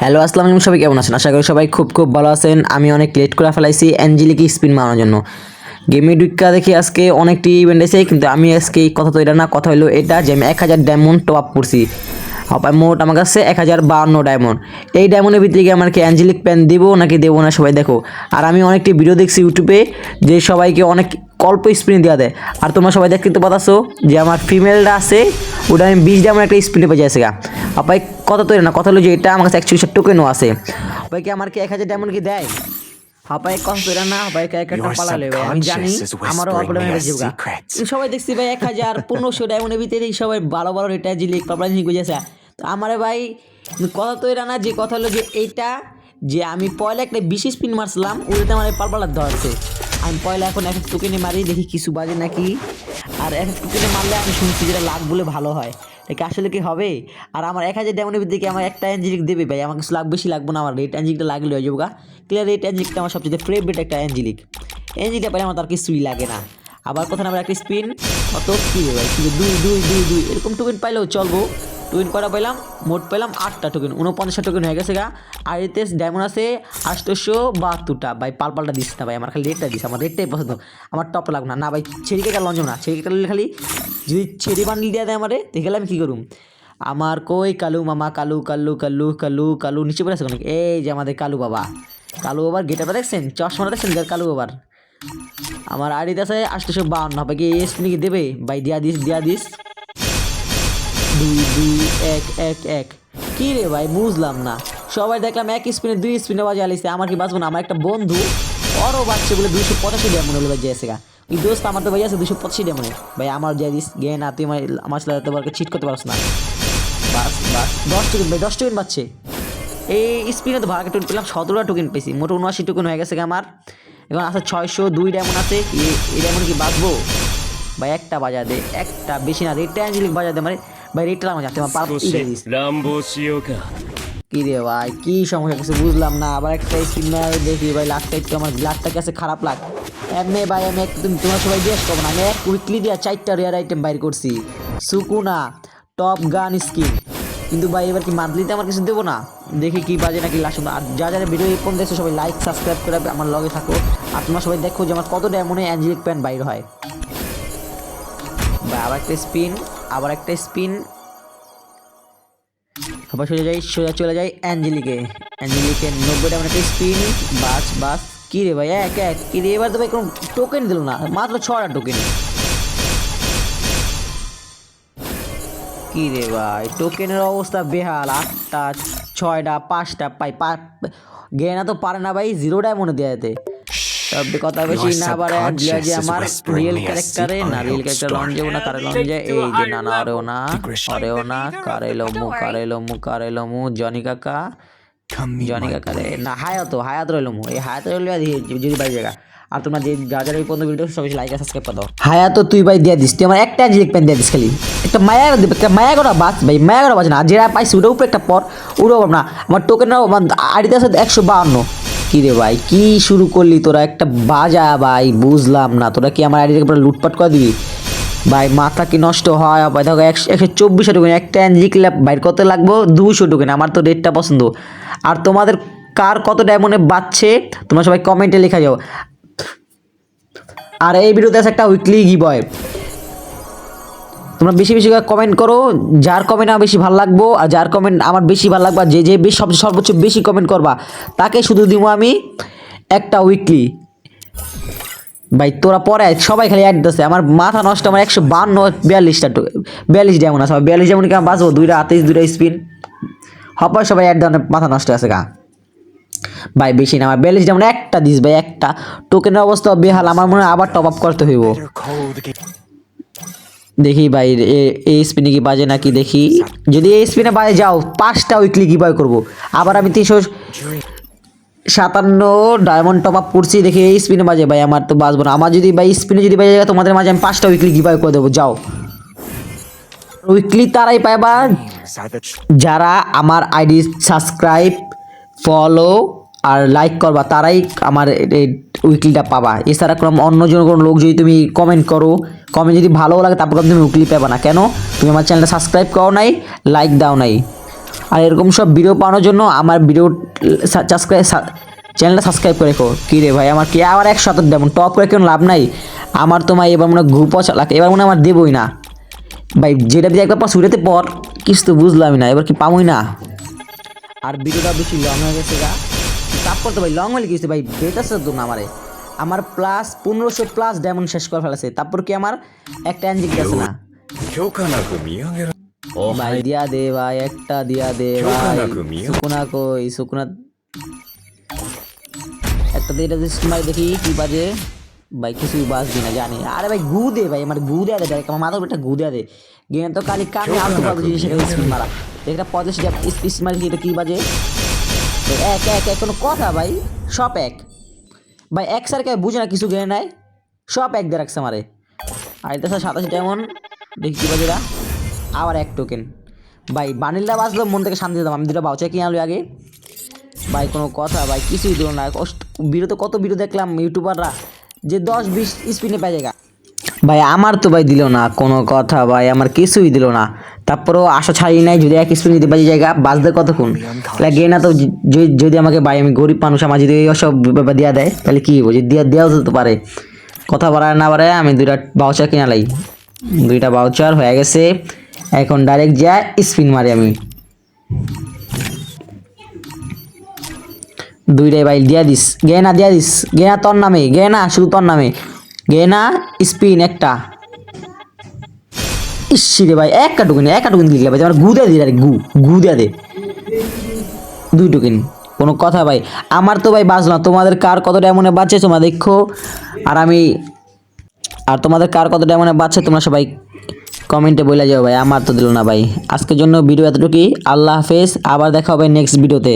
Hello, আসসালামু আলাইকুম, সবাই কেমন আছেন? আশা করি সবাই খুব খুব ভালো আছেন। আমি অনেক লেট করে ফেলাইছি অ্যাঞ্জেলিকে স্পিন মারানোর জন্য। গেমে ডুইকা দেখি আজকে অনেকটি ইভেন্ট আছে কিন্তু আমি আজকে এই কথা তো এটা না, কথা হলো এটা যে আমি এক হাজার ডায়মন্ড টপ আপ করছি। মোট আমার কাছে এক হাজার বাহান্ন ডায়মন্ড এই ডায়মন্ডের ভিতরে গিয়ে আমার কি অ্যাঞ্জেলিক প্যান দেবো নাকি দেবো না সবাই দেখো। আর আমি অনেকটি ভিডিও দেখছি ইউটিউবে যে সবাইকে অনেক অল্প স্পিন দেওয়া দেয়। আর তোমরা সবাই দেখতে তো পাচ্ছো যে আমার ফিমেলটা আছে, ওটা আমি বিশ ডায়মন্ড একটা স্পিনে পেয়ে যাচ্ছে গা। আপাই কথা তো না কথা হলো যে এটা আমার কাছে একশো টোকেনও আছে। আপাই কি আমার কি এক হাজার ডায়মন্ড কি দেয়? হাপাই কথা তো এটা না হাপাই এক একটা পালালে ভাই আমি জানি আমারও your জীবকা secrets. সবাই দেখছি ভাই এক হাজার পনেরোশো ডায়মন্ডের ভিতরেই সবাই ভালো ভালো রেটা জিলিক পাপড়া জিনিস বুঝেছে তো আমারে ভাই কথা তো এটা না যে কথা হলো যে এইটা যে আমি পয়লা একটা বিশেষ স্পিন মারছিলাম ওটাতে আমার পালপালার ধরছে আমি পয়লা এখন এক টোকেনে মারি দেখি কিছু বাজে নাকি। আর এক টোকেনে মারলে আমি শুনছি যেটা লাখ বলে ভালো হয়। এটা আসলে কি হবে? আর আমার এক হাজার ডায়মন্ডের দিকে আমার একটা অ্যাঞ্জেলিক দেবে ভাই? আমার কিছু বেশি লাগবে না আমার রেড অ্যাঞ্জেলিকটা লাগলে হয়ে যাব ক্লিয়ার রেড অ্যাঞ্জেলিকটা আমার সবচেয়ে ফেভারিট একটা অ্যাঞ্জেলিক অ্যাঞ্জেলিকটা পাই আমার তার কিছুই লাগে না। আবার কোথাও আমার একটা স্পিন অত কি ভাই? দুই দুই দুই দুই, এরকম টুকিন পাইলেও চলবো টোকেন করা পাইলাম মোট পেলাম আটটা টোকেন উনপঞ্চাশটা টোকেন হয়ে গেছে গা। আর এতে ডায়মন্ড আছে আটশোশো বাহাত্তরটা। ভাই পাল পালপালটা দিস না ভাই, আমার খালি রেটটা দিস, আমার রেটটাই পছন্দ। আমার টপটা লাগবে না। না ভাই ছেড়িকে কাল লঞ্চ না। ছেড়িকে কাল খালি যদি ছেড়ি বান্ডিল দিয়ে দেয় আমারে, দেখে আমি কী করুম? আমার কই কালু মামা, কালু কালু কালু কালু কালু নিচে পড়ে আছে অনেক। এই যে আমাদের কালু বাবা। কালু বাবার গেটারটা দেখছেন? চশমাটা দেখছেন কালু বাবার? আমার আড়িতে আছে আটশোশো বাউন্ন হবে কি এস কি দেবে? ভাই, দিয়া দিস দিয়া দিস। দুই দুই এক এক এক। কি রে ভাই, বুঝলাম না। সবাই দেখলাম এক স্পিনে, দুই স্পিনে বাজে আলিছে আমার কি বাঁচবো না? আমার একটা বন্ধু, ওরও বাচ্চা বলে দুইশো পঁচাশি ডেমন হলো বাজে আছে গা ওই দোস্ত, আমার তো ভাই আছে দুশো পঁচাশি ডেমনে ভাই, আমার যাই দিস গে না তুই আমার সাথে তোমাকে চিট করতে পারছ না। বাস বাস। দশ টোকেন ভাই, দশ টোকেন পাচ্ছে এই স্পিনে তো ভাড়া টোকেন পেলাম, সতেরোটা টোকেন পেয়েছি। মোটো উনআশি টোকেন হয়ে গেছে আমার। এখন আছে ছয়শো দুই ডায়মন্ড আছে। এই ডায়মন্ড কি বাঁচবো? ভাই, একটা বাজা দে, একটা। বেশি না রেটটা অ্যাঞ্জেলিক বাজা দে মানে ভাই রেটটা আমার আমার পাপ কি। রে ভাই কি সমস্যা কিছু বুঝলাম না আবার একটা দেখি ভাই আমার কাছে খারাপ লাগ। এমনি ভাই আমি তোমার সবাই জিজ্ঞেস করব না আমি এক উইকলি চারটা রেয়ার আইটেম বাইর করছি। সুকুনা টপ গান স্কিন কিন্তু ভাই এবার কি মান্থলিতে আমার কিছু দেবো না? দেখি কি বাজে নাকি লাস্ট আর যা যারা ভিডিও এই দেখছ সবাই লাইক সাবস্ক্রাইব করে আমার লগে থাকো। আর তোমার সবাই দেখো যে আমার কত ডায়মন্ডে অ্যাঞ্জেলিক প্যান্ট বাইর হয়। ভাই আবার একটা স্পিন আবার একটা স্পিন। আবার সোজা যাই, সোজা চলে যাই অ্যাঞ্জেলিকে। অ্যাঞ্জেলিকে নব্বই টাকা একটা স্পিন বাস বাস। কি রে ভাই, এক এক। কি রে, এবার তো ভাই কোনো টোকেন দিল না, মাত্র ছটা টোকেন কি রে ভাই টোকেনের অবস্থা বেহাল, আটটা, ছয়টা, পাঁচটা, পাই পা গেনা তো পারে না ভাই জিরোটাই মনে দেওয়া যেতে তবে কথা বেশি না পারে subconscious যে আমার রিয়েল ক্যারেক্টারে না রিয়েল ক্যারেক্টার যাব না কারে যায় এই যে না না আরেও না আরেও না কারেলো মু কারেলো মু কারেলো মু জনি কাকা জনি কাকা রে না হায়াত হায়াত রইল মু এই হায়াত রইল যদি বাই জায়গা আর তোমরা যে যা যারা এই পর্যন্ত ভিডিও সবাই লাইক আর সাবস্ক্রাইব করে দাও হায়াত তুই ভাই দিয়ে দিস তুই আমার একটা অ্যাঞ্জেলিক পেন দিয়ে দিস খালি একটা মায়া দিবে একটা মায়া করা বাস ভাই মায়া করা বাজ না যেটা পাইছি ওটার উপরে একটা পর ওটাও না আমার টোকেন আড়িতে আছে একশো বাহান্ন কি রে ভাই, কি শুরু করলি? তোরা একটা বাজা ভাই, বুঝলাম না। তোরা কি আমার আইডিটাকে পুরো লুটপাট করে দিবি? ভাই, মাথা কি নষ্ট হয়? ভাই, দেখো, একশো চব্বিশশো টোকেন একটা অ্যাঞ্জিক বাইর কত লাগবো? দুশো টোকেন আমার তো রেটটা পছন্দ। আর তোমাদের কার কত ডায়মন্ডে বাচ্ছে তোমরা সবাই কমেন্টে লেখা যাও। আর এই ভিডিওতে আছে একটা উইকলি গিবয় তোমরা বেশি বেশি করে কমেন্ট করো, যার কমেন্ট আমার বেশি ভালো লাগবো আর যার কমেন্ট আমার বেশি ভালো লাগবে যে যে বেশি সবচেয়ে সর্বোচ্চ বেশি কমেন্ট করবা, তাকে শুধু দিব আমি একটা উইকলি ভাই, তোরা পরে সবাই খালি অ্যাড দিচ্ছে আমার মাথা নষ্ট, আমার একশো বান্ন বিয়াল্লিশটা বিয়াল্লিশ যেমন আছে আমার বিয়াল্লিশ কি আমার বাঁচবো? দুইটা আতেইশ দুইটা স্পিন হপার সবাই অ্যাড দেওয়ার মাথা নষ্ট আছে গা। ভাই, বেশি না, আমার বিয়াল্লিশ যেমন একটা দিস ভাই, একটা। টোকেনের অবস্থা বেহাল, আমার মনে হয় আবার টপ আপ করতে হইব। দেখি ভাই এই স্পিনে কি বাজে নাকি দেখি। যদি এই স্পিনে বাজে, যাও, পাঁচটা উইকলি কি বয় করব। আবার আমি তিনশো সাতান্ন ডায়মন্ড টপ আপ করছি, দেখি এই স্পিনে বাজে ভাই, আমার তো বাজবো না। আমার যদি ভাই স্পিনে যদি বাজে যায় তোমাদের মাঝে আমি পাঁচটা উইকলি গিভাই করে দেবো, যাও। উইকলি তারাই পাইবা যারা আমার আইডি সাবস্ক্রাইব ফলো আর লাইক করবা, তারাই আমার উইকলিটা পাবা। এছাড়া কোনো অন্য জন কোনো লোক যদি তুমি কমেন্ট করো কমেন্ট যদি ভালো লাগে তারপর তুমি উইকলি পাবা না। কেন? তুমি আমার চ্যানেলটা সাবস্ক্রাইব করো নাই লাইক দাও নাই। আর এরকম সব ভিডিও পাওয়ানোর জন্য আমার ভিডিও সাবস্ক্রাইব চ্যানেলটা সাবস্ক্রাইব করে রেখো। কী রে ভাই, আমার কি আবার এক শতক দেবো? টপ করে কেন লাভ নাই? আমার তোমার এবার মনে গ্রুপও চালাক এবার মনে আমার দেবই না। ভাই, যেটা দিয়ে একবার পর সুরেতে পর, কিছু তো বুঝলামই না, এবার কি পাবোই না? আর ভিডিওটা বেশি লং হয়ে গেছে গা। সাপ করতে ভাই লং হলে গেছে ভাই? বেতাস দুন আমারে। আমার প্লাস পনেরোশো প্লাস ডায়মন্ড শেষ করে ফেলেছে। তারপর কি আমার একটা অ্যাঞ্জিক গেছে না? ভাই দিয়া দে ভাই একটা দিয়া দে ভাই। সুকুনা কই সুকুনা একটা দিয়ে দেখি কি বাজে। ভাই কিছু বাজবি না জানি। আরে ভাই গু দে ভাই আমার গু দেয়া আমার মাথার একটা গু দেয়া দে। গেম তো কালি কামে পাবো জিনিস স্পিন মারা। একটা পঁচিশ স্পিন মারি এটা কি বাজে? এক এক এক, কোনো কথা ভাই, সব এক। ভাই, এক স্যার কে বুঝে না, কিছু গেলে নাই। সব এক দিয়ে রাখছে আমারে। এটা স্যার সাতাশি ডায়মন্ড দেখি কি বাজে আবার এক টোকেন ভাই বানিলটা বাজলো মন থেকে শান্তি দিতাম, আমি দুটো বাউচার কিনে আনলো আগে। ভাই, কোনো কথা, ভাই, কিছুই দিল না। ভিডিও কত ভিডিও দেখলাম ইউটিউবাররা যে দশ, বিশ স্পিনে পাই জায়গা। ভাই, আমার তো ভাই দিল না কোনো কথা, ভাই, আমার কিছুই দিল না। তারপরেও আশা ছাড়ি নাই, যদি এক স্পিন দিতে পারি জায়গা বাজতে কতক্ষণ? লাগে না তো যদি আমাকে ভাই, আমি গরিব মানুষ, আমার যদি সব ব্যাপার দেওয়া দেয়, তাহলে কি হব যদি দেওয়া দেওয়া যেতে পারে। কথা বাড়ায় না বাড়ায় আমি দুইটা বাউচার কিনা লাই। দুইটা বাউচার হয়ে গেছে। এখন ডাইরেক্ট যা স্পিন মারি আমি। দুইটাই ভাই, দিয়া দিস। গেনা, দিয়া দিস। গেনা তোর নামে, গেনা শুধু তোর নামে। গেনা, স্পিন একটা। ইসি রে ভাই এক কাটুকিন এক কাটুকিন দিলে ভাই আমার গু দেয়া দিলে আরে গু গু দে দুই টুকিন কোনো কথা ভাই। আমার তো ভাই বাজলো না তোমাদের কার কতটা এমন বাজছে তোমরা দেখো। আর আমি, আর তোমাদের কার কতটা এমন বাজছে তোমরা সবাই কমেন্টে বলে যাও ভাই, আমার তো দিল না ভাই। আজকের জন্য ভিডিও এতটুকুই, আল্লাহ হাফেজ, আবার দেখা হবে নেক্সট ভিডিওতে